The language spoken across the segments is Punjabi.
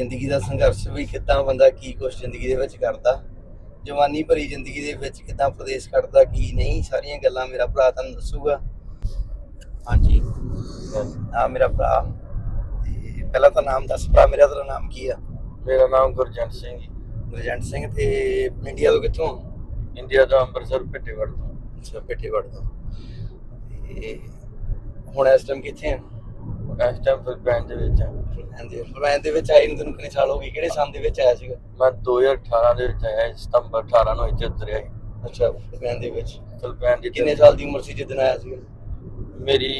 ਜ਼ਿੰਦਗੀ ਦਾ ਸੰਘਰਸ਼ ਵੀ ਕਿੱਦਾਂ ਬੰਦਾ ਕੀ ਕੁਛ ਜ਼ਿੰਦਗੀ ਦੇ ਵਿੱਚ ਕਰਦਾ ਜਵਾਨੀ ਭਰੀ ਜ਼ਿੰਦਗੀ ਦੇ ਵਿੱਚ ਕਿੱਦਾਂ ਪ੍ਰਦੇਸ਼ ਕੱਟਦਾ ਕੀ ਨਹੀਂ ਸਾਰੀਆਂ ਗੱਲਾਂ ਮੇਰਾ ਭਰਾ ਤੁਹਾਨੂੰ ਦੱਸੂਗਾ। ਹਾਂਜੀ। ਆ ਮੇਰਾ ਭਰਾ ਤੇ ਪਹਿਲਾਂ ਤਾਂ ਨਾਮ ਦੱਸ ਭਰਾ ਮੇਰਾ ਤੇਰਾ ਨਾਮ ਕੀ ਆ? ਮੇਰਾ ਨਾਮ ਗੁਰਜੰਟ ਸਿੰਘ ਜੀ। ਗੁਰਜੰਟ ਸਿੰਘ ਤੇ ਇੰਡੀਆ ਤੋਂ ਕਿੱਥੋਂ? ਇੰਡੀਆ ਦਾ ਅੰਮ੍ਰਿਤਸਰ ਭਿੱਟੇਵੜ ਤੋਂ। ਅੱਛਾ ਪੇਟੇਵੜ ਤੋਂ। ਤੇ ਹੁਣ ਇਸ ਟਾਈਮ ਕਿੱਥੇ ਆ? ਇਸ ਟਾਈਮ ਫਿਲਪਾਈਨ ਦੇ ਵਿੱਚ ਹਾਂ। ਹਾਂਜੀ ਫਿਲਪਾਈਨ ਦੇ ਵਿੱਚ ਆਏ ਨੂੰ ਤੈਨੂੰ ਕਿੰਨੇ ਸਾਲ ਹੋ ਗਏ? ਕਿਹੜੇ ਸਾਲ ਦੇ ਵਿੱਚ ਆਇਆ ਸੀਗਾ? ਮੈਂ 2018 ਦੇ ਵਿੱਚ ਆਇਆ ਸੀ, ਸਤੰਬਰ 18 ਨੂੰ ਇੱਥੇ ਉਤਰਿਆ ਸੀ। ਅੱਛਾ ਫਿਲਪਾਈਨ ਦੇ ਵਿੱਚ। ਫਿਲਪਾਈਨ ਦੀ ਕਿੰਨੇ ਸਾਲ ਦੀ ਉਮਰ ਸੀ ਜਦੋਂ ਆਇਆ ਸੀ ਮੇਰੀ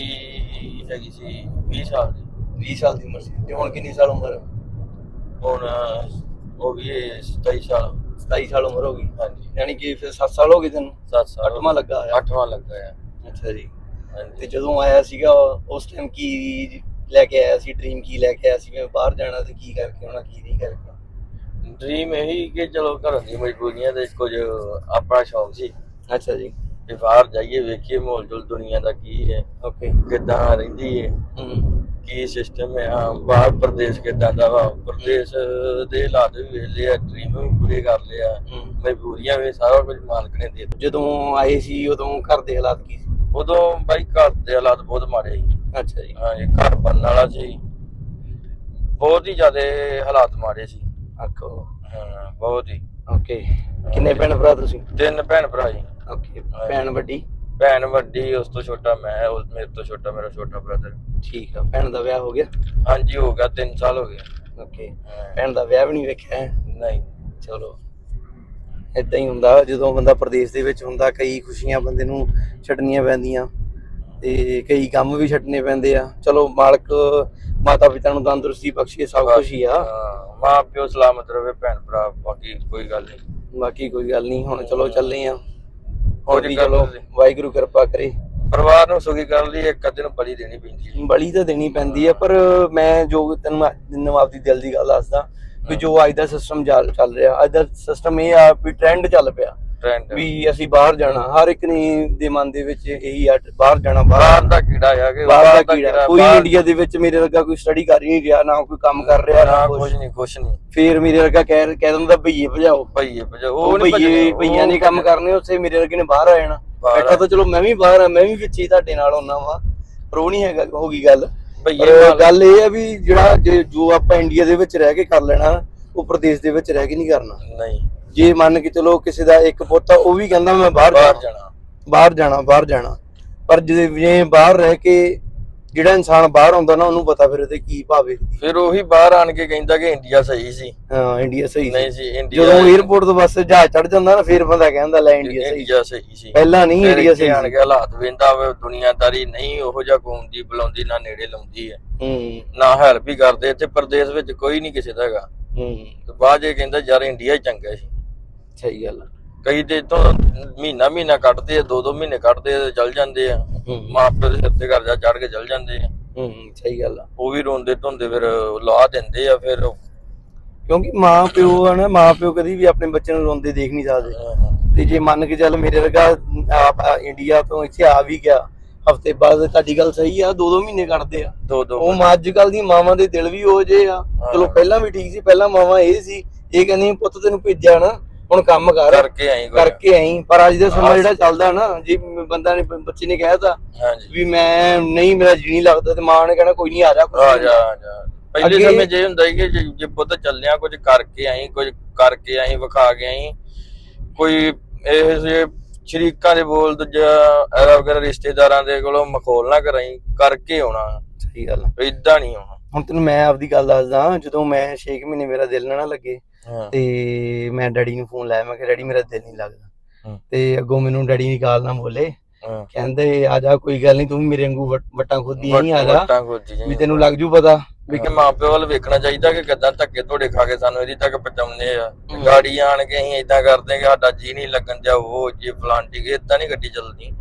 ਹੈਗੀ ਸੀ 20 ਸਾਲ ਦੀ। 20 ਸਾਲ ਦੀ ਉਮਰ ਸੀ। ਤੇ ਹੁਣ ਕਿੰਨੀ ਸਾਲ ਉਮਰ ਹੈ? ਹੁਣ ਉਹ ਵੀ 27 ਸਾਲ। 27 ਸਾਲ ਉਮਰ ਹੋ ਗਈ। ਹਾਂਜੀ। ਯਾਨੀ ਕਿ ਫਿਰ 7 ਸਾਲ ਹੋ ਗਏ ਤੈਨੂੰ? 7 ਸਾਲ ਅੱਠਵਾਂ ਲੱਗਾ ਹੋਇਆ। ਅੱਠਵਾਂ ਲੱਗਾ ਆ ਅੱਛਾ ਜੀ। ਤੇ ਹਾਂਜੀ ਜਦੋਂ ਆਇਆ ਸੀਗਾ ਉਸ ਟਾਈਮ ਕੀ ਲੈ ਕੇ ਆਇਆ ਸੀ ਡ੍ਰੀਮ ਕੀ ਲੈ ਕੇ ਆਇਆ ਸੀ ਮੈਂ ਬਾਹਰ ਜਾਣਾ ਤੇ ਕੀ ਕਰਕੇ ਆਉਣਾ ਕੀ ਨਹੀਂ ਕਰਕੇ ਡ੍ਰੀਮ ਇਹੀ ਕਿ ਚਲੋ ਘਰ ਦੀ ਮਜਬੂਰੀਆਂ ਦੇ ਕੁਝ ਆਪਣਾ ਸ਼ੌਂਕ ਸੀ। ਅੱਛਾ ਜੀ। ਕਿ ਬਾਹਰ ਜਾਈਏ ਵੇਖੀਏ ਮਾਹੌਲ ਜੁਲ ਦੁਨੀਆ ਦਾ ਕੀ ਹੈ ਓਕੇ ਕਿੱਦਾਂ ਰਹਿੰਦੀ ਹੈ ਹੂੰ। ਕੀ ਸਿਸਟਮ ਹੈ। ਹਾਂ, ਬਾਹਰ ਪ੍ਰਦੇਸ਼ ਕਿੱਦਾਂ ਦਾ ਵਾ। ਪ੍ਰਦੇਸ਼ ਦੇ ਹਾਲਾਤ ਵੀ ਵੇਖ ਲਿਆ ਡ੍ਰੀਮ ਵੀ ਪੂਰੇ ਕਰ ਲਿਆ। ਮਜਬੂਰੀਆਂ ਵੀ ਸਾਰਾ ਕੁਝ ਮਾਲਕ ਨੇ ਦੇ ਦਿੱਤਾ ਜਦੋਂ ਆਏ ਸੀ ਉਦੋਂ ਘਰ ਦੇ ਹਾਲਾਤ ਕੀ ਸੀ? ਉਦੋਂ ਬਾਈ ਘਰ ਦੇ ਹਾਲਾਤ ਬਹੁਤ ਮਾੜੇ ਸੀ। ਅੱਛਾ ਜੀ। ਹਾਂ ਇਹ ਘਰ ਬਣਨ ਵਾਲਾ ਸੀ। ਬਹੁਤ ਹੀ ਜ਼ਿਆਦਾ ਹਾਲਾਤ ਮਾੜੇ ਸੀ। ਆਖੋ ਹਾਂ ਬਹੁਤ ਹੀ। ਓਕੇ। ਕਿੰਨੇ ਭੈਣ ਭਰਾ ਤੁਸੀਂ? ਤਿੰਨ ਭੈਣ ਭਰਾ ਜੀ। ਓਕੇ ਭੈਣ ਵੱਡੀ? ਭੈਣ ਵੱਡੀ ਉਸ ਤੋਂ ਛੋਟਾ ਮੈਂ ਉਸ ਮੇਰੇ ਤੋਂ ਛੋਟਾ ਮੇਰਾ ਛੋਟਾ ਬ੍ਰਦਰ ਠੀਕ ਆ ਭੈਣ ਦਾ ਵਿਆਹ ਹੋ ਗਿਆ? ਹਾਂਜੀ ਹੋ ਗਿਆ 3 ਸਾਲ ਹੋ ਗਏ। ਓਕੇ। ਭੈਣ ਦਾ ਵਿਆਹ ਵੀ ਨਹੀਂ ਵੇਖਿਆ? ਨਹੀਂ। ਚਲੋ। ਇਦਾਂ ਹੀ ਹੁੰਦਾ ਜਦੋਂ ਬੰਦਾ ਪ੍ਰਦੇਸ਼ ਦੇ ਵਿੱਚ ਹੁੰਦਾ ਕਈ ਖੁਸ਼ੀਆਂ ਬੰਦੇ ਨੂੰ ਛੱਡਣੀਆਂ ਪੈਂਦੀਆਂ। ਤੇ ਕਈ ਕੰਮ ਵੀ ਛੱਡਣੇ ਪੈਂਦੇ ਆ। ਚਲੋ ਮਾਲਕ ਮਾਤਾ ਪਿਤਾ ਨੂੰ ਤੰਦਰੁਸਤੀ ਬਖਸ਼ੇ ਸਭ ਕੁਝ ਹੀ ਆ। ਹਾਂ, ਮਾਂ ਪਿਓ ਸਲਾਮਤ ਰਵੇ ਭੈਣ ਭਰਾ ਬਾਕੀ ਕੋਈ ਗੱਲ ਨਹੀਂ। ਬਾਕੀ ਕੋਈ ਗੱਲ ਨਹੀਂ ਹੁਣ ਚਲੋ ਚੱਲੇ ਆ। ਹੋਰ ਵੀ ਚਲੋ। ਵਾਹਿਗੁਰੂ ਕਿਰਪਾ ਕਰੇ। ਪਰਿਵਾਰ ਨੂੰ ਸੁਖੀ ਕਰਨ ਲਈ ਇੱਕ ਅੱਧੇ ਨੂੰ ਬਲੀ ਦੇਣੀ ਪੈਂਦੀ ਹੈ। ਬਲੀ ਤਾਂ ਦੇਣੀ ਪੈਂਦੀ ਆ ਪਰ ਮੈਂ ਜੋ ਤੈਨੂੰ ਆਪਦੀ ਦਿਲ ਦੀ ਗੱਲ ਦੱਸਦਾ ਵੀ ਜੋ ਅੱਜ ਦਾ ਸਿਸਟਮ ਚੱਲ ਰਿਹਾ ਅੱਜ ਦਾ ਸਿਸਟਮ ਇਹ ਆ ਵੀ ਟ੍ਰੈਂਡ ਚੱਲ ਪਿਆ। ਟ੍ਰੈਂਡ ਵੀ ਅਸੀਂ ਬਾਹਰ ਜਾਣਾ ਹਰ ਇੱਕ ਨੇ ਦੇ ਮਨ ਦੇ ਵਿੱਚ ਇਹੀ ਆ ਬਾਹਰ ਜਾਣਾ ਬਾਹਰ ਦਾ ਕੀੜਾ ਆ ਕਿ ਬਾਹਰ ਦਾ ਕੀੜਾ ਕੋਈ ਇੰਡੀਆ ਦੇ ਵਿੱਚ ਮੇਰੇ ਵਰਗਾ ਕੋਈ ਸਟੱਡੀ ਕਰ ਨਹੀਂ ਰਿਹਾ ਨਾ ਕੋਈ ਕੰਮ ਕਰ ਰਿਹਾ ਨਾ ਕੁਝ ਨਹੀਂ ਕੁਝ ਨਹੀਂ। ਫੇਰ ਮੇਰੇ ਵਰਗਾ ਕਹਿ ਕਹਿ ਦਿੰਦਾ ਭਈਏ ਭਜਾਓ। ਭਈਏ ਭਜਾ ਉਹ ਭਈਏ ਭਈਆਂ ਨੇ ਕੰਮ ਕਰਨੇ ਉੱਥੇ ਮੇਰੇ ਵਰਗੇ ਨੇ ਬਾਹਰ ਆ ਜਾਣਾ। ਬੈਠਾ ਤਾਂ ਚਲੋ ਮੈਂ ਵੀ ਬਾਹਰ ਆ ਮੈਂ ਵੀ ਵਿੱਚ ਹੀ ਤੁਹਾਡੇ ਨਾਲ ਹੁੰਨਾ ਵਾ। ਪਰ ਉਹ ਨਹੀਂ ਹੈਗਾ ਹੋ ਗਈ ਗੱਲ। ਭਈਏ ਗੱਲ ਇਹ ਆ ਵੀ ਜਿਹੜਾ ਜੋ ਆਪਾਂ ਇੰਡੀਆ ਦੇ ਵਿੱਚ ਰਹਿ ਕੇ ਕਰ ਲੈਣਾ ਉਹ ਪ੍ਰਦੇਸ਼ ਦੇ ਵਿੱਚ ਰਹਿ ਕੇ ਨਹੀਂ ਕਰਨਾ। ਨਹੀਂ। ਜੇ ਮੰਨ ਕੇ ਚਲੋ ਕਿਸੇ ਦਾ ਇੱਕ ਪੁੱਤ ਆ ਉਹ ਵੀ ਕਹਿੰਦਾ ਮੈਂ ਬਾਹਰ ਬਾਹਰ ਜਾਣਾ। ਜਾਣਾ। ਬਾਹਰ ਜਾਣਾ ਬਾਹਰ ਜਾਣਾ। ਪਰ ਜੇ ਜੇ ਬਾਹਰ ਰਹਿ ਕੇ ਜਿਹੜਾ ਇਨਸਾਨ ਬਾਹਰ ਆਉਂਦਾ ਨਾ ਉਹਨੂੰ ਪਤਾ ਫਿਰ ਉਹਦੇ ਕੀ ਭਾਵ ਫਿਰ ਉਹੀ ਬਾਹਰ ਆਣ ਕੇ ਕਹਿੰਦਾ ਕਿ ਇੰਡੀਆ ਸਹੀ ਸੀ। ਹਾਂ ਇੰਡੀਆ ਸਹੀ ਨਹੀਂ ਸੀ ਸੀ ਇੰਡੀਆ ਜਦੋਂ 에어ਪੋਰਟ ਤੋਂ ਬੱਸ ਜਹਾਜ਼ ਚੜ ਜਾਂਦਾ ਨਾ ਫਿਰ ਬੰਦਾ ਕਹਿੰਦਾ ਲੈ ਇੰਡੀਆ ਸਹੀ। ਇੰਡੀਆ ਸਹੀ ਸੀ। ਪਹਿਲਾਂ ਨਹੀਂ ਫਿਰ ਇੰਡੀਆ ਇੱਥੇ ਸਹੀ ਆਣ ਸੀ। ਕੇ ਹਾਲਾਤ ਵੇਂਦਾ ਵੇ ਦੁਨੀਆਦਾਰੀ ਨਹੀਂ ਉਹੋ ਜਿਹਾ ਕੌਮ ਦੀ ਬੁਲਾਉਂਦੀ ਨਾ ਨੇੜੇ ਲਾਉਂਦੀ ਹੈ। ਹੂੰ। ਨਾ ਹੈਲਪ ਹੀ ਕਰਦੇ ਇੱਥੇ ਪ੍ਰਦੇਸ਼ ਵਿੱਚ ਕੋਈ ਨਹੀਂ ਕਿਸੇ ਦਾ ਹੈਗਾ। ਹੂੰ। ਤੇ ਬਾਅਦ ਇਹ ਕਹਿੰਦਾ ਯਾਰ ਇੰਡੀਆ ਹੀ ਚੰਗਾ ਸੀ। ਸਹੀ ਗੱਲ। ਆ। ਕਈ ਤੇ ਇਤੋਂ ਮਹੀਨਾ ਮਹੀਨਾ ਕੱਢਦੇ ਆ ਦੋ ਦੋ ਮਹੀਨੇ ਕੱਢਦੇ ਆ ਤੇ ਚਲ ਜਾਂਦੇ ਆ। ਹੂੰ। ਮਾਪੇ ਦੇ ਸਿਰ ਤੇ ਕਰਜ਼ਾ ਚੜ ਕੇ ਚਲ ਜਾਂਦੇ ਆ। ਹੂੰ ਸਹੀ ਗੱਲ ਆ। ਉਹ ਵੀ ਰੋਂਦੇ ਧੁੰਦੇ ਫਿਰ ਲਾ ਦਿੰਦੇ ਆ ਫਿਰ। ਕਿਉਂਕਿ ਮਾਂ ਪਿਓ ਆ ਨਾ ਮਾਂ ਪਿਓ ਕਦੀ ਵੀ ਆਪਣੇ ਬੱਚੇ ਨੂੰ ਰੋਂਦੇ ਦੇਖ ਨਹੀਂ ਸਕਦੇ। ਤੇ ਜੇ ਮੰਨ ਕੇ ਚੱਲ ਮੇਰੇ ਵਰਗਾ ਆਪ ਆ ਇੰਡੀਆ ਤੋਂ ਇੱਥੇ ਆ ਵੀ ਗਿਆ ਹਫ਼ਤੇ ਬਾਅਦ ਤੁਹਾਡੀ ਗੱਲ ਸਹੀ ਆ ਦੋ ਦੋ ਮਹੀਨੇ ਕੱਢਦੇ ਆ। ਦੋ ਦੋ ਉਹ ਮਾ- ਅੱਜ ਕੱਲ ਦੀ ਮਾਵਾਂ ਦੇ ਦਿਲ ਵੀ ਹੋ ਜੇ ਆ। ਚਲੋ ਪਹਿਲਾਂ ਵੀ ਠੀਕ ਸੀ ਪਹਿਲਾਂ ਮਾਵਾਂ ਇਹ ਸੀ ਇਹ ਕਹਿੰਦੀ ਪੁੱਤ ਤੈਨੂੰ ਭੇਜਿਆ ਨਾ। ਹੁਣ ਕੰਮ ਕਰ। ਕਰਕੇ ਆਈ ਕੋਈ। ਕਰਕੇ ਆਈ। ਪਰ ਅੱਜ ਦਾ ਸਮਾਂ ਜਿਹੜਾ ਚੱਲਦਾ ਨਾ ਜੇ ਬੰਦਾ ਨੇ ਬੱਚੇ ਨੇ ਕਹਿਤਾ ਵੀ ਮੈਂ ਨਹੀਂ ਮੇਰਾ ਜੀ ਨਹੀਂ ਲੱਗਦਾ ਤੇ ਮਾਂ ਨੇ ਕਹਿਣਾ ਕੋਈ ਨਹੀਂ ਆ ਜਾ ਆ ਜਾ ਆ ਜਾ। ਪਹਿਲੇ ਸਮੇਂ ਜੇ ਹੁੰਦਾ ਸੀ ਕਿ ਜੇ ਜੇ ਪੁੱਤ ਚੱਲਿਆ ਕੁਝ ਕਰਕੇ ਆਈ ਕੁਝ ਕਰਕੇ ਆਈ ਵਿਖਾ ਕੇ ਆਈ। ਕੋਈ ਇਹ ਜਿਹੇ ਸ਼ਰੀਕਾਂ ਦੇ ਬੋਲ ਦੂਜਾ ਐਰਾ ਵਗੈਰਾ ਰਿਸ਼ਤੇਦਾਰਾਂ ਦੇ ਕੋਲੋਂ ਮਖੌਲ ਨਾ ਕਰਾਈ ਕਰਕੇ ਆਉਣਾ। ਸਹੀ ਗੱਲ। ਇਦਾਂ ਨਹੀਂ ਆਉਣਾ ਹੁਣ ਤੈਨੂੰ ਮੈਂ ਆਪਦੀ ਗੱਲ ਦੱਸਦਾ ਜਦੋਂ ਮੈਂ 6 ਮਹੀਨੇ ਮੇਰਾ ਦਿਲ ਨਾ ਲੱਗੇ ਤੇ ਮੈਂ ਡੈਡੀ ਨੂੰ ਫੋਨ ਲਾਇਆ ਮੈਂ ਕਿਹਾ ਡੈਡੀ ਮੇਰਾ ਦਿਲ ਨਹੀਂ ਲੱਗਦਾ। ਤੇ ਅੱਗੋਂ ਮੈਨੂੰ ਡੈਡੀ ਦੀ ਗਾਲ ਨਾ ਬੋਲੇ। ਕਹਿੰਦੇ ਆ ਜਾ ਕੋਈ ਗੱਲ ਨਹੀਂ ਤੂੰ ਮੇਰੇ ਵਾਂਗੂ ਵੱਟ- ਖੋਦੀ ਨਹੀਂ ਆ ਜਾ। ਵੀ। ਤੈਨੂੰ ਲੱਗ ਜੂ ਪਤਾ ਵੀ ਕਿ ਮਾਪਿਓ ਵੱਲ ਵੇਖਣਾ ਚਾਹੀਦਾ ਕਿ ਕਿੱਦਾਂ ਧੱਕੇ ਧੋੜੇ ਖਾ ਕੇ ਸਾਨੂੰ ਇਹਦੀ ਤੱਕ ਪਹੁੰਚਾਉਂਦੇ ਆ। ਗਾੜੀ ਆਣ ਕੇ ਅਸੀਂ ਇਦਾਂ ਕਰਦੇ ਕਿ ਸਾਡਾ ਜੀ ਨਹੀਂ ਲੱਗਣ ਜਾ ਉਹ ਜੇ ਫਲਾਂਟੀ ਕੇ ਇਦਾਂ ਨਹੀਂ ਗੱਡੀ ਚੱਲਦੀ।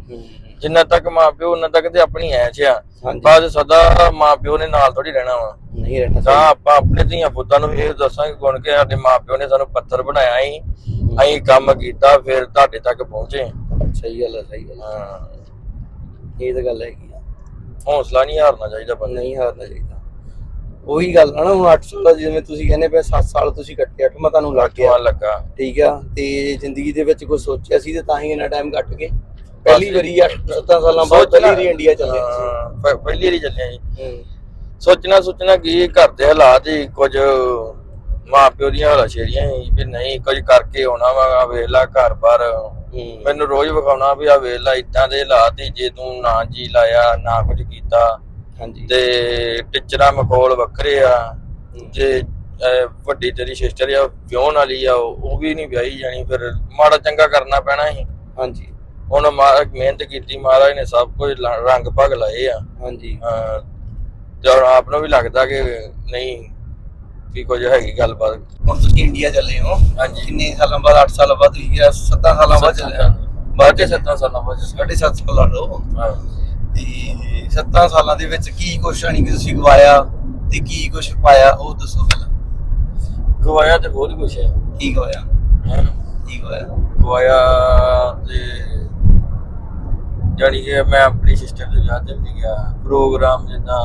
ਜਿੰਨਾ ਤੱਕ ਮਾਪਿਓ ਉਹਨਾਂ ਤੱਕ ਤੇ ਆਪਣੀ ਐਸ਼ ਆ। ਬਾਅਦ ਸਦਾ ਮਾਪਿਓ ਨੇ ਨਾਲ ਥੋੜੀ ਰਹਿਣਾ ਵਾ। ਨਹੀਂ ਰਹਿਣਾ ਤਾਂ ਆਪਾਂ ਆਪਣੇ ਧੀਆਂ ਪੁੱਤਾਂ ਨੂੰ ਇਹ ਦੱਸਾਂਗੇ ਗੁਣ ਕਿ ਸਾਡੇ ਮਾਪਿਓ ਨੇ ਸਾਨੂੰ ਪੱਥਰ ਬਣਾਇਆ ਸੀ। ਅਸੀਂ ਕੰਮ ਕੀਤਾ ਫਿਰ ਤੁਹਾਡੇ ਤੱਕ ਪਹੁੰਚੇ। ਸਹੀ ਗੱਲ ਹੈ ਸਹੀ ਗੱਲ ਹੈ। ਹਾਂ। ਇਹ ਤਾਂ ਗੱਲ ਹੈਗੀ ਆ। ਹੌਸਲਾ ਨਹੀਂ ਹਾਰਨਾ ਚਾਹੀਦਾ ਬੰਦੇ ਨਹੀਂ ਹਾਰਨਾ ਚਾਹੀਦਾ। ਉਹੀ ਗੱਲ ਨਾ ਹੁਣ 8 ਸਾਲ ਜਿਵੇਂ ਤੁਸੀਂ ਕਹਿੰਦੇ ਪਏ 7 ਸਾਲ ਤੁਸੀਂ ਕੱਟੇ 8 ਮੈਂ ਤੁਹਾਨੂੰ ਲੱਗ ਗਿਆ। ਲੱਗਾ। ਠੀਕ ਆ ਤੇ ਜ਼ਿੰਦਗੀ ਦੇ ਵਿੱਚ ਕੁਝ ਸੋਚਿਆ ਸੀ ਤੇ ਤਾਂ ਹੀ ਇੰਨਾ ਟਾਈਮ ਕੱਟ ਗਏ। ਪਹਿਲੀ ਵਾਰੀ 8 7 ਸਾਲਾਂ ਬਾਅਦ ਪਹਿਲੀ ਵਾਰੀ ਇੰਡੀਆ ਚੱਲੇ। ਹਾਂ, ਪਹਿਲੀ ਵਾਰੀ ਚੱਲਿਆ ਜੀ। ਹੂੰ। ਸੋਚਣਾ ਸੋਚਣਾ ਕੀ ਘਰ ਦੇ ਹਾਲਾਤ ਹੀ ਕੁਝ ਮਾਂ ਪਿਓ ਦੀਆਂ ਹਾਲਾ ਛੇੜੀਆਂ ਸੀ ਵੀ ਨਹੀਂ ਕੁਝ ਕਰਕੇ ਆਉਣਾ ਵਾ ਵੇਖ ਲਾ ਘਰ ਬਾਰ। ਹੂੰ। ਮੈਨੂੰ ਰੋਜ਼ ਵਿਖਾਉਣਾ ਵੀ ਆ ਵੇਖ ਲਾ ਇਦਾਂ ਦੇ ਹਾਲਾਤ ਹੀ ਜੇ ਤੂੰ ਨਾ ਜੀ ਲਾਇਆ ਨਾ ਕੁਝ ਕੀਤਾ। ਹਾਂਜੀ। ਤੇ ਟੀਚਰਾਂ ਮਖੌਲ ਵੱਖਰੇ ਆ ਹੂੰ। ਜੇ ਵੱਡੀ ਤੇਰੀ ਸਿਸਟਰ ਆ ਵਿਆਹਣ ਵਾਲੀ ਆ ਉਹ ਵੀ ਨਹੀਂ ਵਿਆਹੀ ਜਾਣੀ ਫਿਰ ਮਾੜਾ ਚੰਗਾ ਕਰਨਾ ਪੈਣਾ ਸੀ। ਹਾਂਜੀ। ਹੁਣ ਮਿਹਨਤ ਕੀਤੀ ਮਹਾਰਾਜ ਨੇ ਸਭ ਕੁਝ ਰੰਗ ਭਗ ਲਾਏ ਆ। ਹਾਂਜੀ। ਤੇ ਹੁਣ ਆਪ ਨੂੰ ਵੀ ਲੱਗਦਾ ਕਿ ਨਹੀਂ ਵੀ ਕੁਝ ਹੈਗੀ ਗੱਲਬਾਤ। ਹੁਣ ਤੁਸੀਂ ਇੰਡੀਆ ਚੱਲੇ ਹੋ। ਹਾਂਜੀ। ਕਿੰਨੇ ਸਾਲਾਂ ਬਾਅਦ 8 ਸਾਲਾਂ ਬਾਅਦ ਤੁਸੀਂ ਕਿਹਾ? 7 ਸਾਲਾਂ ਬਾਅਦ ਚੱਲੇ ਹੋ। ਬਾਅਦ ਦੇ 7 ਸਾਲਾਂ ਬਾਅਦ ਸਾਢੇ ਸੱਤ ਸਾਲਾਂ ਲੋ ਹਾਂ। ਤੇ 7 ਸਾਲਾਂ ਦੇ ਵਿੱਚ ਕੀ ਕੁਛ ਨਹੀਂ ਕਿ ਤੁਸੀਂ ਗਵਾਇਆ ਤੇ ਕੀ ਕੁਛ ਪਾਇਆ ਉਹ ਦੱਸੋ ਪਹਿਲਾਂ। ਗਵਾਇਆ ਤੇ ਬਹੁਤ ਕੁਝ ਹੈ। ਕੀ ਗਵਾਇਆ? ਹੈਂ। ਕੀ ਗਵਾਇਆ? ਗਵਾਇਆ ਤੇ ਜਾਣੀ ਕਿ ਮੈਂ ਆਪਣੀ ਸਿਸਟਰ ਦੇ ਵਿਆਹ ਤੇ ਵੀ ਨਹੀਂ ਗਿਆ। ਪ੍ਰੋਗਰਾਮ ਜਿੱਦਾਂ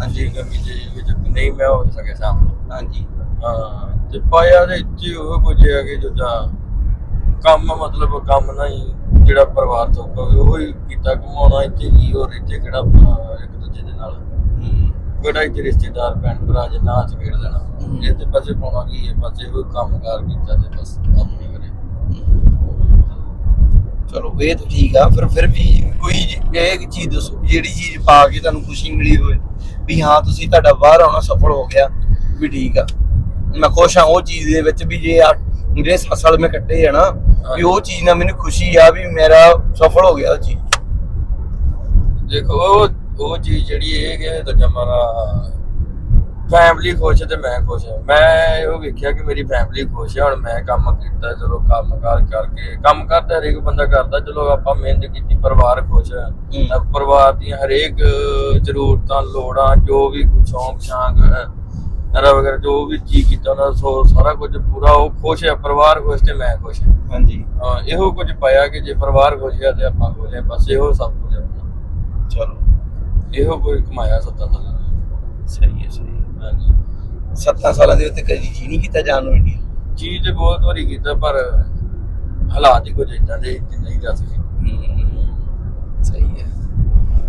ਹਾਂਜੀ। ਗਮੀ ਦੇ ਵਿੱਚ ਨਹੀਂ ਮੈਂ ਹੋ ਸਕਿਆ ਸਾਹਮਣੇ। ਹਾਂਜੀ। ਹਾਂ ਤੇ ਪਾਇਆ ਦੇ ਇੱਥੇ ਉਹ ਹੈ ਕਿ ਜਿੱਦਾਂ ਕੰਮ ਮਤਲਬ ਕੰਮ ਨਹੀਂ ਜਿਹੜਾ ਪਰਿਵਾਰ ਤੋਂ ਕੋਈ ਉਹ ਹੀ ਕੀਤਾ ਕਮਾਉਣਾ ਇੱਥੇ ਕੀ ਹੋਰ ਇੱਥੇ ਕਿਹੜਾ ਇੱਕ ਦੂਜੇ ਦੇ ਨਾਲ? ਕਿਹੜਾ ਇੱਥੇ ਰਿਸ਼ਤੇਦਾਰ ਭੈਣ ਭਰਾ ਜੇ ਨਾ ਚਵੇੜ ਲੈਣਾ। ਇਹ ਤੇ ਪਾਸੇ ਪਾਉਣਾ ਕੀ ਹੈ? ਪਾਸੇ ਕੋਈ ਕੰਮਕਾਰ ਕੀਤਾ ਤੇ ਬਸ ਆਪਣੇ ਕਰੇ। ਚਲੋ, ਇਹ ਤਾਂ ਠੀਕ ਆ, ਫਿਰ ਫਿਰ ਵੀ ਕੋਈ ਇਹ ਚੀਜ਼ ਦੱਸੋ, ਜਿਹੜੀ ਚੀਜ਼ ਪਾ ਕੇ ਤੁਹਾਨੂੰ ਖੁਸ਼ੀ ਮਿਲੀ ਹੋਵੇ, ਵੀ ਹਾਂ, ਤੁਸੀਂ ਤੁਹਾਡਾ ਬਾਹਰ ਆਉਣਾ ਸਫਲ ਹੋ ਗਿਆ, ਵੀ ਠੀਕ ਆ। ਮੈਂ ਖੁਸ਼ ਹਾਂ ਉਹ ਚੀਜ਼ ਦੇ ਵਿੱਚ ਵੀ ਜੇ ਆ ਜਿਹੜੇ ਸੱਤ ਸਾਲ ਮੈਂ ਕੱਟੇ ਆ ਨਾ, ਵੀ ਉਹ ਚੀਜ਼ ਨਾਲ ਮੈਨੂੰ ਖੁਸ਼ੀ ਆ, ਵੀ ਮੇਰਾ ਸਫਲ ਹੋ ਗਿਆ ਉਹ ਚੀਜ਼। ਦੇਖੋ, ਉਹ ਚੀਜ਼ ਜਿਹੜੀ ਇਹ ਕਿ ਦੂਜਾ ਮਾਰਾ ਫੈਮਿਲੀ ਖੁਸ਼ ਤੇ ਮੈਂ ਖੁਸ਼ ਹਾਂ ਮੈਂ ਇਹ ਵੇਖਿਆ ਕਿ ਮੇਰੀ ਫੈਮਿਲੀ ਖੁਸ਼ ਹੈ ਹੁਣ ਮੈਂ ਕੰਮ ਕੀਤਾ ਚਲੋ ਕੰਮ ਕਾਰ ਕਰਕੇ। ਕੰਮ ਕਰਦਾ ਹਰੇਕ ਬੰਦਾ ਕਰਦਾ ਚਲੋ ਆਪਾਂ ਮਿਹਨਤ ਕੀਤੀ ਪਰਿਵਾਰ ਖੁਸ਼ ਹੈ। ਪਰਿਵਾਰ ਦੀਆਂ ਹਰੇਕ ਜ਼ਰੂਰਤਾਂ ਲੋੜਾਂ ਜੋ ਵੀ ਸ਼ੌਂਕ ਹੈ ਐਰਾ ਵਗੈਰਾ ਜੋ ਵੀ ਜੀ ਕੀਤਾ ਉਹਨਾਂ ਦਾ ਸਾਰਾ ਕੁਝ ਪੂਰਾ ਉਹ ਖੁਸ਼ ਹੈ ਪਰਿਵਾਰ ਖੁਸ਼ ਤੇ ਮੈਂ ਖੁਸ਼ ਹਾਂ ਹਾਂਜੀ। ਇਹੋ ਕੁਝ ਪਾਇਆ ਕਿ ਜੇ ਪਰਿਵਾਰ ਖੁਸ਼ ਹੈ ਤੇ ਆਪਾਂ ਖੁਸ਼ ਹਾਂ ਬਸ ਇਹੋ ਸਭ ਕੁਝ ਆਪਣਾ। ਚਲੋ। ਇਹੋ ਕੋਈ ਕਮਾਇਆ ਸੱਤਾਂ ਦਾ ਸਹੀ ਹੈ ਸਹੀ ਹਾਂਜੀ। ਸੱਤਾਂ ਸਾਲਾਂ ਦੇ ਉੱਤੇ ਕਦੀ ਜੀ ਨਹੀਂ ਕੀਤਾ ਜਾਣ ਨੂੰ ਇੰਡੀਆ। ਚੀਜ਼ ਤੇ ਬਹੁਤ ਵਾਰੀ ਕੀਤਾ ਪਰ ਹਾਲਾਤ ਹੀ ਕੁਝ ਇਦਾਂ ਦੇ ਕਿ ਨਹੀਂ ਜਾ ਸਕੇ ਸਹੀ ਹੈ।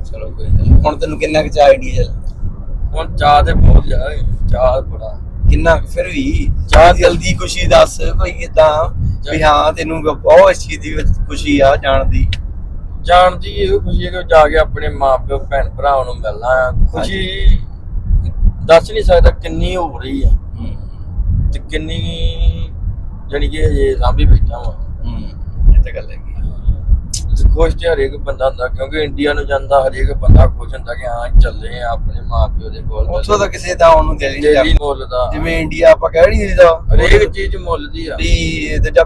ਚਲੋ ਕੋਈ ਗੱਲ ਨੀ। ਹੁਣ ਤੈਨੂੰ ਕਿੰਨਾ ਕੁ ਚਾਹ ਇੰਡੀਆ ਹੁਣ ਚਾਹ ਤੇ ਬਹੁਤ ਜ਼ਿਆਦਾ ਹੈ, ਚਾਹ ਬੜਾ। ਕਿੰਨਾ ਕੁ? ਫਿਰ ਵੀ ਚਾਹ ਜਲਦੀ ਖੁਸ਼ੀ ਦੱਸ ਕੋਈ ਇਦਾਂ ਵੀ ਹਾਂ ਤੈਨੂੰ ਬਹੁਤ ਚੀਜ਼ ਦੀ ਵਿੱਚ ਖੁਸ਼ੀ ਆ ਜਾਣ ਦੀ। ਜਾਣ ਦੀ ਇਹ ਖੁਸ਼ੀ ਹੈ ਕਿ ਜਾ ਕੇ ਆਪਣੇ ਮਾਪਿਓ ਭੈਣ ਭਰਾਵਾਂ ਨੂੰ ਮਿਲਣਾ। ਆ ਖੁਸ਼ੀ ਦੱਸ ਨਹੀਂ ਸਕਦਾ ਕਿੰਨੀ ਹੋ ਰਹੀ ਆ। ਤੇ ਕਿੰਨੀ ਜਾਣੀ ਕਿ ਹਜੇ ਸਾਂਭੀ ਬੈਠਾ ਵਾ। ਹੂੰ। ਇਹ ਤਾਂ ਗੱਲ ਹੈਗੀ ਤੇ ਖੁਸ਼ ਤੇ ਹਰੇਕ ਬੰਦਾ ਹੁੰਦਾ ਕਿਉਂਕਿ ਇੰਡੀਆ ਨੂੰ ਜਾਂਦਾ ਹਰੇਕ ਬੰਦਾ ਖੁਸ਼ ਹੁੰਦਾ ਕਿ ਹਾਂ ਚੱਲੇ ਆ ਆਪਣੇ ਮਾਪਿਓ ਦੇ ਕੋਲ। ਉੱਥੋਂ ਤਾਂ ਕਿਸੇ ਦਾ ਉਹਨੂੰ ਦਿਲ ਨਹੀਂ ਕਰਦਾ ਮੁੱਲ ਦਾ ਜਿਵੇਂ ਇੰਡੀਆ ਆਪਾਂ ਕਹਿ ਨਹੀਂ ਦਿੰਦਾ ਹਰੇਕ ਚੀਜ਼ ਮੁੱਲ ਦੀ ਆ। ਵੀ ਤੇ ਜਦ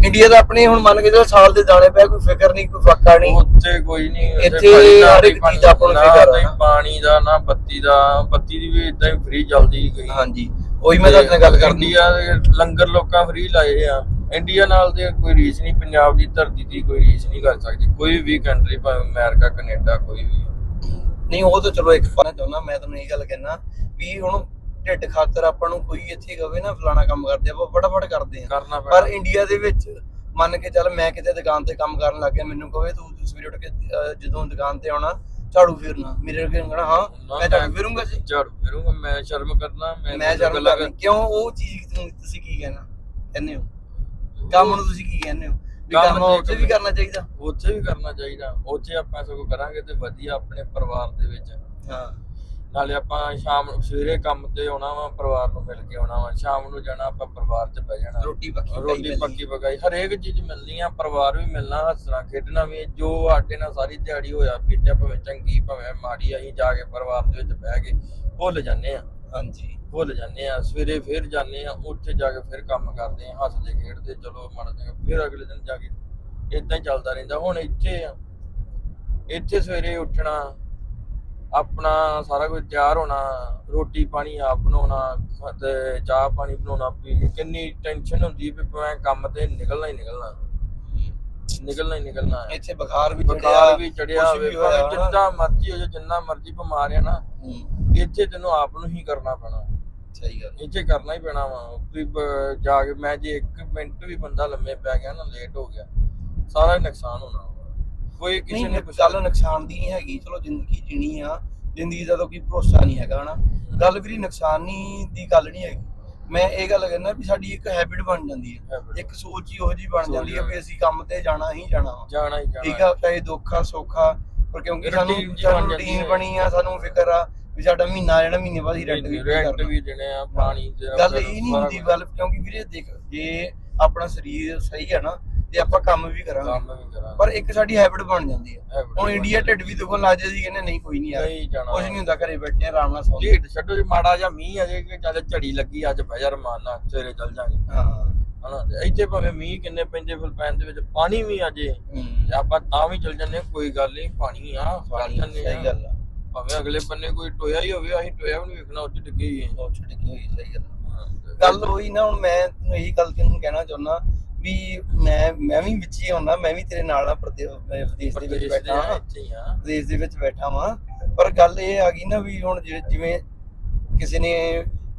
ਇੰਡੀਆ ਦਾ ਆਪਣੇ ਹੁਣ ਮੰਨ ਕੇ ਚੱਲ ਸਾਲ ਦੇ ਦਾਣੇ ਪਿਆ ਕੋਈ ਫਿਕਰ ਨਹੀਂ ਕੋਈ ਫਾਕਾ ਨਹੀਂ। ਉੱਥੇ ਕੋਈ ਨਹੀਂ ਇੱਥੇ ਦਾ ਹਰ ਇੱਕ ਚੀਜ਼ ਦਾ ਆਪਾਂ ਨੂੰ ਫਿਕਰ ਆ। ਪਾਣੀ ਦਾ ਨਾ ਬੱਤੀ ਦਾ ਬੱਤੀ ਦੀ ਵੀ ਇਦਾਂ ਹੀ ਫ੍ਰੀ ਚੱਲਦੀ ਗਈ ਹਾਂਜੀ ਉਹੀ ਮੈਂ ਤੁਹਾਡੇ ਨਾਲ ਗੱਲ ਕਰਨੀ। ਦੇ ਲੰਗਰ ਲੋਕਾਂ ਫ੍ਰੀ ਲਾਏ ਆ। ਇੰਡੀਆ ਨਾਲ ਤੇ ਕੋਈ ਰੀਸ ਨਹੀਂ ਪੰਜਾਬ ਦੀ ਧਰਤੀ ਦੀ ਕੋਈ ਰੀਸ ਨਹੀਂ ਕਰ ਸਕਦੀ। ਕੋਈ ਵੀ ਕੰਟਰੀ ਭਾਵੇਂ ਅਮਰੀਕਾ ਕੈਨੇਡਾ ਕੋਈ ਵੀ। ਨਹੀਂ ਉਹ ਤਾਂ ਚਲੋ ਇੱਕ ਪਾਣਾ ਚਾਹੁੰਦਾ ਮੈਂ ਤੁਹਾਨੂੰ ਇਹ ਗੱਲ ਕਹਿਣਾ ਵੀ ਹੁਣ ਢਿੱਡ ਖਾਤਰ ਆਪਾਂ ਨੂੰ ਕੋਈ ਇੱਥੇ ਕਹੇ ਨਾ ਫਲਾਣਾ ਕੰਮ ਕਰਦੇ ਆਪਾਂ ਫਟਾਫਟ ਕਰਦੇ ਆ ਕਰਨਾ ਪਰ ਪੈਣਾ ਇੰਡੀਆ ਦੇ ਵਿੱਚ ਮੰਨ ਕੇ ਚੱਲ ਮੈਂ ਕਿਤੇ ਦੁਕਾਨ ਤੇ ਕੰਮ ਕਰਨ ਲੱਗ ਗਿਆ ਮੈਨੂੰ ਕਹੇ ਤੂੰ ਸਵੇਰੇ ਉੱਠ ਕੇ ਅਹ, ਜਦੋਂ ਦੁਕਾਨ ਤੇ ਆਉਣਾ ਝਾੜੂ ਫੇਰਨਾ। ਮੇਰੇ ਅੱਗੇ ਕਹਣਾ ਹਾਂ ਮੈਂ ਝਾੜੂ ਫੇਰੂੰਗਾ ਜੀ। ਝਾੜੂ ਫੇਰੂੰਗਾ ਮੈਂ ਸ਼ਰਮ ਕਰਨਾ ਮੈਂ ਝਾੜੂ ਗੱਲਾਂ ਕਰਨੀ। ਕਿਉਂ? ਉਹ ਚੀਜ਼ ਨੂੰ ਤੁਸੀਂ ਕੀ ਕਹਿਣਾ? ਕਹਿੰਦੇ ਹੋ। ਕੰਮ ਨੂੰ ਤੁਸੀਂ ਕੀ ਕਹਿੰਦੇ ਹੋ? ਵੀ ਕੰਮ ਕੰਮ ਉੱਥੇ ਵੀ ਕਰਨਾ ਚਾਹੀਦਾ। ਉੱਥੇ ਵੀ ਕਰਨਾ ਚਾਹੀਦਾ। ਉੱਥੇ ਆਪਾਂ ਸਗੋਂ ਕਰਾਂਗੇ ਤੇ ਵਧੀਆ ਆਪਣੇ ਪਰਿਵਾਰ ਦੇ ਵਿੱਚ। ਹਾਂ। ਨਾਲੇ ਆਪਾਂ ਸ਼ਾਮ ਨੂੰ ਸਵੇਰੇ ਕੰਮ ਤੇ ਆਉਣਾ ਵਾ ਪਰਿਵਾਰ ਨੂੰ ਮਿਲ ਕੇ ਆਉਣਾ ਵਾ। ਸ਼ਾਮ ਨੂੰ ਜਾਣਾ ਆਪਾਂ ਪਰਿਵਾਰ 'ਚ ਬਹਿ ਜਾਣਾ। ਰੋਟੀ ਪੱਕੀ ਪਕਾਈ ਰੋਟੀ ਮਿਲਦੀ। ਪੱਕੀ ਪਕਾਈ। ਹਰੇਕ ਚੀਜ਼ ਮਿਲਣੀ ਆ ਪਰਿਵਾਰ ਵੀ ਮਿਲਣਾ ਹੱਸਣਾ ਖੇਡਣਾ ਵੀ। ਜੋ ਆਟੇ ਨਾਲ ਸਾਰੀ ਦਿਹਾੜੀ ਹੋਇਆ ਬੀਤਿਆ ਭਾਵੇਂ ਚੰਗੀ ਭਾਵੇਂ ਮਾੜੀ ਅਸੀਂ ਜਾ ਕੇ ਪਰਿਵਾਰ ਦੇ ਵਿੱਚ ਬਹਿ ਕੇ ਭੁੱਲ ਜਾਂਦੇ ਆ। ਹਾਂਜੀ। ਭੁੱਲ ਜਾਂਦੇ ਆ। ਸਵੇਰੇ ਫਿਰ ਜਾਂਦੇ ਆ ਉੱਥੇ ਜਾ ਕੇ ਫਿਰ ਕੰਮ ਕਰਦੇ ਆ ਹੱਸਦੇ ਖੇਡਦੇ ਚਲੋ ਮਾੜਾ ਚੰਗਾ ਫਿਰ ਅਗਲੇ ਦਿਨ ਜਾ ਕੇ ਇਦਾਂ ਹੀ ਚੱਲਦਾ ਰਹਿੰਦਾ। ਹੁਣ ਇੱਥੇ ਆ। ਇੱਥੇ ਸਵੇਰੇ ਉੱਠਣਾ ਆਪਣਾ ਸਾਰਾ ਕੁਝ ਤਿਆਰ ਹੋਣਾ ਰੋਟੀ ਪਾਣੀ ਆਪ ਬਣਾਉਣਾ ਤੇ ਚਾਹ ਪਾਣੀ ਬਣਾਉਣਾ ਪੀਣੀ ਕਿੰਨੀ ਟੈਨਸ਼ਨ ਹੁੰਦੀ ਵੀ ਮੈਂ ਕੰਮ ਤੇ ਨਿਕਲਣਾ ਹੀ ਨਿਕਲਣਾ। ਨਿਕਲਣਾ ਹੀ ਨਿਕਲਣਾ ਇੱਥੇ ਬੁਖਾਰ ਵੀ ਬੁਖਾਰ ਵੀ ਚੜਿਆ ਹੋਵੇ। ਜਿੰਨਾ ਮਰਜ਼ੀ ਹੋ ਜਾ ਜਿੰਨਾ ਮਰਜ਼ੀ ਬਿਮਾਰ ਹੈ ਨਾ ਇੱਥੇ ਤੈਨੂੰ ਆਪ ਨੂੰ ਹੀ ਕਰਨਾ ਪੈਣਾ। ਸਹੀ ਗੱਲ। ਇੱਥੇ ਕਰਨਾ ਹੀ ਪੈਣਾ ਵਾ। ਵੀ ਜਾ ਕੇ ਮੈਂ ਜੇ 1 ਮਿੰਟ ਵੀ ਬੰਦਾ ਲੰਮੇ ਪੈ ਗਿਆ ਨਾ ਲੇਟ ਹੋ ਗਿਆ ਸਾਰਾ ਹੀ ਨੁਕਸਾਨ ਹੋਣਾ। ਕੋਈ ਕਿਸੇ ਨੇ ਗੱਲ ਨੁਕਸਾਨ ਦੀ ਨਹੀਂ ਹੈਗੀ ਚਲੋ ਜ਼ਿੰਦਗੀ ਜੀਣੀ ਆ ਜ਼ਿੰਦਗੀ ਦਾ ਤਾਂ ਕੋਈ ਭਰੋਸਾ ਨਹੀਂ ਹੈਗਾ ਹਨਾ ਗੱਲ ਵੀਰੀ ਨੁਕਸਾਨੀ ਦੀ ਗੱਲ ਨਹੀਂ ਹੈਗੀ ਮੈਂ ਇਹ ਗੱਲ ਕਹਿੰਦਾ ਵੀ ਸਾਡੀ ਇੱਕ ਹੈਬਿਟ ਬਣ ਜਾਂਦੀ ਹੈ। ਇੱਕ ਸੋਚ ਹੀ ਉਹੋ ਜੀ ਬਣ ਜਾਂਦੀ ਹੈ ਵੀ ਅਸੀਂ ਕੰਮ ਤੇ ਜਾਣਾ ਹੀ ਜਾਣਾ ਜਾਣਾ ਹੀ ਜਾਣਾ ਠੀਕ ਆ ਚਾਹੇ ਦੁੱਖਾ ਸੌਖਾ ਪਰ ਕਿਉਂਕਿ ਸਾਨੂੰ ਰੂਟੀਨ। ਬਣੀ ਆ ਸਾਨੂੰ ਫਿਕਰ ਆ ਵੀ ਸਾਡਾ ਮਹੀਨਾ ਜਿਹੜਾ ਮਹੀਨੇ ਬਾਅਦ ਹੀ ਰੈਂਟ ਵੀ ਰੈਂਟ। ਵੀ ਦੇਣੇ ਆ ਪਾਣੀ ਗੱਲ ਇਹ ਨਹੀਂ ਹੁੰਦੀ ਗੱਲ ਕਿਉਂਕਿ ਵੀਰੇ ਦੇਖ ਜੇ ਆਪਣਾ ਸਰੀਰ ਸਹੀ ਹੈ ਨਾ ਤੇ ਆਪਾਂ ਕੰਮ ਵੀ ਕਰਾਂਗੇ। ਕੰਮ ਵੀ ਕਰਾਂ ਪਰ ਇੱਕ ਸਾਡੀ ਹੈਬਿਟ ਬਣ ਜਾਂਦੀ ਹੈ। ਹੁਣ ਇੰਡੀਆ ਢਿੱਡ ਵੀ ਦੁਖਣ ਲੱਗ ਜਾਂਦੀ ਕਹਿੰਦੇ ਨਹੀਂ ਕੋਈ ਨਹੀਂ ਯਾਰ। ਨਹੀਂ ਜਾਣਾ। ਕੁਝ ਨਹੀਂ ਹੁੰਦਾ ਘਰੇ ਬੈਠੇ ਆ, ਆਰਾਮ ਨਾਲ ਸੌਂ ਢੀਡ ਛੱਡੋ ਜੇ ਮਾੜਾ ਜਿਹਾ ਮੀਂਹ ਆ ਜੇ ਕਿ ਚੱਲ ਝੜੀ ਲੱਗੀ ਅੱਜ ਬਹਿ ਜਾ ਰਮਾਨ ਨਾਲ ਸਵੇਰੇ ਚੱਲ ਜਾਾਂਗੇ। ਹਾਂ। ਹਨਾ ਤੇ ਇੱਥੇ ਭਾਵੇਂ ਮੀਂਹ ਕਿੰਨੇ ਪੈਂਦੇ ਫਿਲਪਾਈਨ ਦੇ ਵਿੱਚ ਪਾਣੀ ਵੀ ਆ ਜੇ। ਹੂੰ, ਤੇ ਆਪਾਂ ਤਾਂ ਵੀ ਚੱਲ ਜੰਨੇ ਕੋਈ ਗੱਲ ਨਹੀਂ ਪਾਣੀ ਆ ਚੱਲ ਜੰਨੇ ਸਹੀ ਗੱਲ ਆ। ਭਾਵੇਂ ਅਗਲੇ ਬੰਨੇ ਕੋਈ ਟੋਇਆ ਹੀ ਹੋਵੇ ਅਸੀਂ ਟੋਇਆ ਵੀ ਨਹੀਂ ਵੇਖਣਾ ਉੱਚ ਡਿੱਗੇ ਹੀ ਹੈ ਉਹ ਛੱਡ ਕੇ ਹੋਈ ਸਹੀ ਗੱਲ ਆ। ਗੱਲ ਹੋਈ ਨਾ ਹੁਣ ਮੈਂ ਤੈਨੂੰ ਇਹੀ ਗੱਲ ਤੈਨੂੰ ਕਹਿਣਾ ਚਾਹੁੰਦਾ ਵੀ ਮੈਂ ਮੈਂ ਵੀ ਵਿੱਚ ਹੀ ਹੁੰਨਾ ਮੈਂ ਵੀ ਤੇਰੇ ਨਾਲ ਆ ਪ੍ਰਦੇ- ਮੈਂ ਵਿਦੇਸ਼ ਦੇ ਵਿੱਚ ਪ੍ਰਦੇਸ਼ ਬੈਠਾ ਹਾਂ ਇੱਥੇ ਹੀ ਆ। ਦੇਸ਼ ਦੇ ਵਿੱਚ ਬੈਠਾ ਵਾਂ। ਪਰ ਗੱਲ ਇਹ ਆ ਗਈ ਨਾ ਵੀ ਹੁਣ ਜਿਵੇਂ ਕਿਸੇ ਨੇ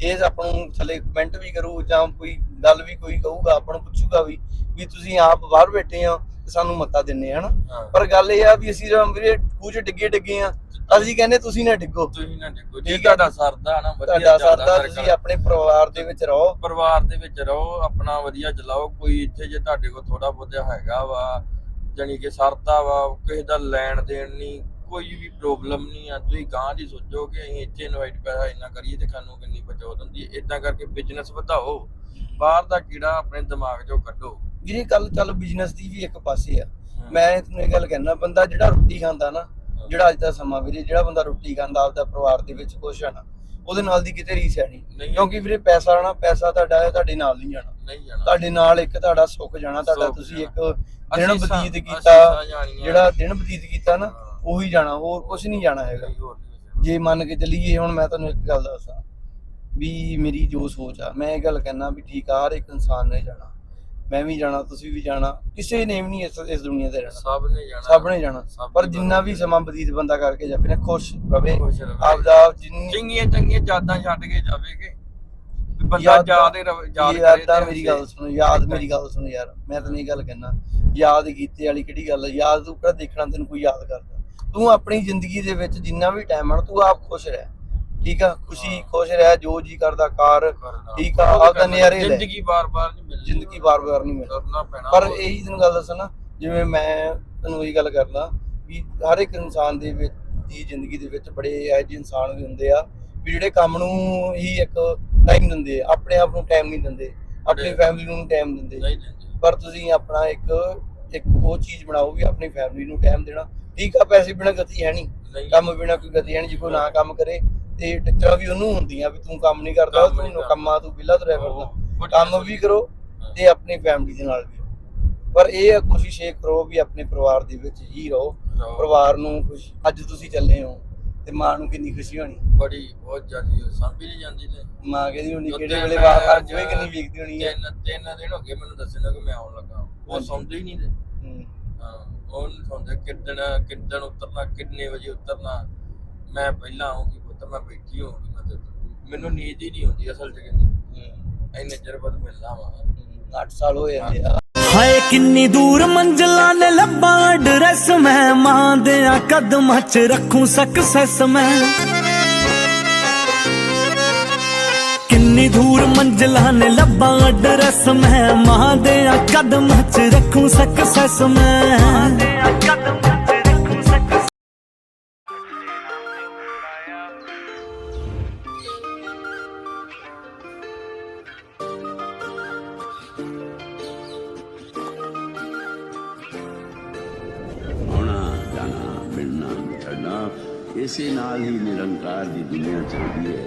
ਇਹ ਆਪਾਂ ਨੂੰ ਥੱਲੇ ਕਮੈਂਟ ਵੀ ਕਰੂ ਜਾਂ ਕੋਈ ਗੱਲ ਵੀ ਕੋਈ ਕਹੂਗਾ ਆਪਾਂ ਨੂੰ ਪੁੱਛੂਗਾ ਵੀ ਵੀ ਤੁਸੀਂ ਆਪ ਬਾਹਰ ਬੈਠੇ ਆ ਸਾਨੂੰ ਮੱਤਾ ਦਿੰਨੇ ਹਨਾ। ਪਰ ਗੱਲ ਇਹ ਆ ਵੀ ਅਸੀਂ ਵੀਰੇ ਖੂਹ 'ਚ ਡਿੱਗੇ ਡਿੱਗੇ ਆ। ਅਸੀਂ ਕਹਿੰਦੇ ਤੁਸੀਂ ਨਾ ਡਿੱਗੋ। ਤੁਸੀਂ ਨਾ ਡਿੱਗੋ। ਜੇ ਠੀਕ। ਤੁਹਾਡਾ ਸਰਦਾ ਨਾ ਵਧੀਆ ਤੁਹਾਡਾ ਚੱਲਦਾ ਸਰਦਾ ਸਰਕਲ। ਤੁਸੀਂ ਆਪਣੇ ਪਰਿਵਾਰ ਦੇ ਵਿੱਚ ਰਹੋ। ਪਰਿਵਾਰ ਦੇ ਵਿੱਚ ਰਹੋ ਆਪਣਾ ਵਧੀਆ ਚਲਾਓ। ਕੋਈ ਇੱਥੇ ਜੇ ਤੁਹਾਡੇ ਕੋਲ ਥੋੜਾ ਬਹੁਤਾ ਹੈਗਾ ਵਾ ਜਾਣੀ ਕਿ ਸਰਦਾ ਵਾ ਕਿਸੇ ਦਾ ਲੈਣ ਦੇਣ ਨਹੀਂ ਕੋਈ ਵੀ ਪ੍ਰੋਬਲਮ ਨਹੀਂ ਆ। ਤੁਸੀਂ ਗਾਂ ਦੀ ਸੋਚੋ ਕਿ ਅਸੀਂ ਇੱਥੇ ਇਨਵਾਈਟ ਪੈਸਾ ਇੰਨਾ ਕਰੀਏ ਤੇ ਸਾਨੂੰ ਕਿੰਨੀ ਬਚਤ ਹੁੰਦੀ ਹੈ। ਇਦਾਂ ਕਰਕੇ ਬਿਜ਼ਨਸ ਵਧਾਓ। ਬਾਹਰ ਦਾ ਕੀੜਾ ਆਪਣੇ ਦਿਮਾਗ 'ਚੋਂ ਕੱਢੋ। ਵੀਰੇ ਕੱਲ ਚੱਲ ਬਿਜ਼ਨਸ ਦੀ ਵੀ ਇੱਕ ਪਾਸੇ ਆ। ਮੈਂ ਤੁਹਾਨੂੰ ਇਹ ਗੱਲ ਕਹਿਣਾ ਬੰਦਾ ਜਿਹੜਾ ਰੋਟੀ ਖਾਂਦਾ ਨਾ ਜਿਹੜਾ ਅੱਜ ਦਾ ਸਮਾਂ ਵੀਰੇ ਜਿਹੜਾ ਬੰਦਾ ਰੋਟੀ ਖਾਂਦਾ ਆਪਦਾ ਪਰਿਵਾਰ ਦੇ ਵਿੱਚ ਖੁਸ਼ ਆ ਨਾ ਉਹਦੇ ਨਾਲ ਦੀ ਕਿਤੇ ਰੀਸ ਹੈ ਨਹੀਂ। ਕਿਉਂਕਿ ਵੀਰੇ ਪੈਸਾ ਆਣਾ ਪੈਸਾ ਤੁਹਾਡਾ ਹੈ ਤੁਹਾਡੇ ਨਾਲ ਨਹੀਂ ਜਾਣਾ ਨਹੀਂ ਜਾਣਾ ਤੁਹਾਡੇ ਨਾਲ ਇੱਕ ਤੁਹਾਡਾ ਸੁੱਖ ਜਾਣਾ ਤੁਹਾਡਾ ਤੁਸੀਂ। ਇੱਕ ਦਿਨ ਬਤੀਤ ਕੀਤਾ। ਜਿਹੜਾ ਦਿਨ ਬਤੀਤ ਕੀਤਾ ਨਾ। ਉਹੀ ਜਾਣਾ ਹੋਰ ਕੁਝ ਨਹੀਂ ਜਾਣਾ ਹੈਗਾ। ਜੇ ਮੰਨ ਕੇ ਚੱਲੀਏ ਹੁਣ ਮੈਂ ਤੁਹਾਨੂੰ ਇੱਕ ਗੱਲ ਦੱਸਾਂ ਵੀ ਮੇਰੀ ਜੋ ਸੋਚ ਆ ਮੈਂ ਇਹ ਗੱਲ ਕਹਿਣਾ ਵੀ ਠੀਕ ਆ ਹਰ ਇੱਕ ਇਨਸਾਨ ਨੇ ਜਾਣਾ ਮੈਂ ਵੀ ਜਾਣਾ ਤੁਸੀਂ ਵੀ ਜਾਣਾ ਕਿਸੇ ਨੇ ਵੀ ਨਹੀਂ ਇਸ ਇਸ ਦੁਨੀਆ ਤੇ ਰਹਿਣਾ। ਸਭ ਨੇ ਜਾਣਾ। ਸਭ ਨੇ ਜਾਣਾ। ਪਰ ਜਿੰਨਾ ਵੀ ਸਮਾਂ ਬਤੀਤ ਬੰਦਾ ਕਰਕੇ ਜਾਵੇ ਨਾ ਖੁਸ਼ ਰਵੇ। ਆਪਦਾ ਜਿੰਨੀ ਚੰਗੀਆਂ ਚੰਗੀਆਂ ਯਾਦਾਂ ਛੱਡ ਕੇ ਜਾਵੇਗੇ। ਬੰਦਾ ਯਾਦਾਂ- ਯਾਦ ਯਾਦ ਮੇਰੀ। ਗੱਲ ਸੁਣੋ ਯਾਦ ਮੇਰੀ ਗੱਲ ਸੁਣੋ ਯਾਰ ਮੈਂ ਤਾਂ ਨਹੀਂ ਗੱਲ ਕਹਿਣਾ ਯਾਦ ਕੀਤੇ ਵਾਲੀ ਕਿਹੜੀ ਗੱਲ ਯਾਦ ਤੂੰ ਕਿਹੜਾ ਦੇਖਣਾ ਤੈਨੂੰ ਕੋਈ ਯਾਦ ਕਰਦਾ। ਤੂੰ ਆਪਣੀ ਜ਼ਿੰਦਗੀ ਦੇ ਵਿੱਚ ਜਿੰਨਾ ਵੀ ਟਾਈਮ ਆ ਤੂੰ ਆਪ ਖੁਸ਼ ਰਹਿ। ਠੀਕ ਆ ਖੁਸ਼ੀ। ਖੁਸ਼ ਰਹਿ ਜੋ ਜੀ ਕਰਦਾ ਕਰ। ਠੀਕ ਆ, ਆਪਦਾ। ਨਜ਼ਾਰੇ ਲੈ। ਜ਼ਿੰਦਗੀ ਬਾਰ-ਬਾਰ ਨਹੀਂ ਮਿਲਦੀ ਜ਼ਿੰਦਗੀ ਵਾਰ-ਵਾਰ ਨਹੀਂ ਮਿਲਦੀ ਪਰ। ਇਹੀ ਤੈਨੂੰ ਗੱਲ ਦੱਸਣਾ ਜਿਵੇਂ ਮੈਂ ਤੈਨੂੰ ਇਹ ਗੱਲ ਕਰਦਾ ਵੀ ਹਰ ਇੱਕ ਇਨਸਾਨ ਦੇ ਵਿੱਚ ਦੀ ਜ਼ਿੰਦਗੀ ਦੇ ਵਿੱਚ ਬੜੇ ਇਹੋ ਜਿਹੇ ਇਨਸਾਨ ਵੀ ਹੁੰਦੇ ਆ ਵੀ ਜਿਹੜੇ ਕੰਮ ਨੂੰ ਹੀ ਇੱਕ ਟਾਈਮ ਦਿੰਦੇ ਆ ਆਪਣੇ ਆਪ ਨੂੰ ਟਾਈਮ ਨਹੀਂ ਦਿੰਦੇ ਆਪਣੀ ਫੈਮਿਲੀ ਨੂੰ ਟਾਈਮ ਦਿੰਦੇ ਪਰ ਤੁਸੀਂ ਆਪਣਾ ਇੱਕ ਇੱਕ ਉਹ ਚੀਜ਼ ਬਣਾਓ ਵੀ ਆਪਣੀ ਫੈਮਿਲੀ ਨੂੰ ਟਾਈਮ ਦੇਣਾ ਠੀਕ ਆ ਪੈਸੇ ਬਿਨਾਂ ਗਤੀ ਹੈ ਨਹੀਂ ਕੰਮ ਬਿਨਾਂ ਕੋਈ ਗਤੀ ਹੈ ਨਹੀਂ ਜੇ ਕੋਈ ਨਾ ਕੰਮ ਕਰੇ ਤੇ ਟੱਕਰਾਂ ਵੀ ਉਹਨੂੰ ਹੁੰਦੀਆਂ ਵੀ ਤੂੰ ਕੰਮ ਨਹੀਂ ਕਰਦਾ ਕੰਮ ਨਹੀਂ ਤੂੰ ਤੂੰ ਵਿਹਲਾ ਤੁਰਿਆ ਫਿਰਦਾ। ਕੰਮ ਵੀ ਕਰੋ। ਤੇ ਆਪਣੀ ਫੈਮਿਲੀ ਦੇ ਨਾਲ ਵੀ। ਪਰ ਇਹ ਕੋਸ਼ਿਸ਼ ਇਹ ਕਰੋ ਵੀ ਆਪਣੇ ਪਰਿਵਾਰ ਦੇ ਵਿੱਚ ਹੀ ਰਹੋ। ਪਰਿਵਾਰ ਨੂੰ ਖੁਸ਼ ਅੱਜ ਤੁਸੀਂ ਚੱਲੇ ਹੋ ਤੇ ਮਾਂ ਨੂੰ ਕਿੰਨੀ ਖੁਸ਼ੀ ਹੋਣੀ? ਬੜੀ ਬਹੁਤ ਜ਼ਿਆਦੀ ਸਾਂਭੀ ਨਹੀਂ ਜਾਂਦੀ ਤੇ। ਮਾਂ ਕਹਿੰਦੀ ਹੋਣੀ ਕਿਹੜੇ ਵੇਲੇ ਬਾਹਰ ਜਿਵੇਂ ਕਿੰਨੀ ਵੇਖਦੀ ਹੋਣੀ ਹੈ ਤਿੰਨ ਤਿੰਨ ਦਿਨ ਹੋ ਗਏ ਮੈਨੂੰ ਦੱਸਣ ਕਿ ਮੈਂ ਆਉਣ ਲੱਗਾ। ਉਹ। ਸੌਂਦੇ ਹੀ ਨਹੀਂ ਤੇ। ਹੂੰ। ਹਾਂ ਉਹ ਨਹੀਂ ਸੌਂਦੇ। ਕਿੱਦਣ ਕਿੱਦਣ ਉਤਰਨਾ ਕਿੰਨੇ ਵਜੇ ਉਤਰਨਾ। ਮੈਂ ਪਹਿਲਾਂ ਆਉਂਗੀ ਮੈਂ ਬੈਠੀ ਹੋਊਂਗੀ ਮੈਂ ਤੇ ਮੈਨੂੰ ਨੀਂਦ ਹੀ ਨਹੀਂ ਹੁੰਦੀ ਅਸਲ 'ਚ ਕਹਿੰਦੀ। ਹੂੰ। ਇੰਨੇ ਚਿਰ ਬਾਅਦ ਮਿਲਣਾ ਵਾ। ਹੂੰ। ਅੱਠ ਸਾਲ ਹੋਏ ਜਾਂਦੇ ਆ। ਹਾਏ ਕਿੰਨੀ ਦੂਰ ਮੰਜ਼ਲਾਂ ਨੇ ਲੱਭਾਂ ਐਡਰੈਸ ਮੈਂ। ਮਾਂ ਦੇ ਕਦਮਾਂ 'ਚ ਰੱਖੂੰ ਸਕਸੈਸ ਮੈਂ। ਕਿੰਨੀ ਦੂਰ ਮੰਜ਼ਲਾਂ ਨੇ ਲੱਭਾਂ ਐਡਰੈਸ ਮੈਂ। ਮਾਂ ਦੇ ਕਦਮਾਂ 'ਚ ਰੱਖੂੰ ਸਕਸੈਸ ਮੈਂ। ਆਉਣਾ ਨਾਲ ਹੀ ਨਿਰੰਕਾਰ ਦੀ ਦੁਨੀਆ ਚੱਲਦੀ ਹੈ।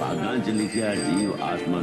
ਭਾਗਾਂ ਚ ਲਿਖਿਆ ਜੀਵ ਆਤਮਾ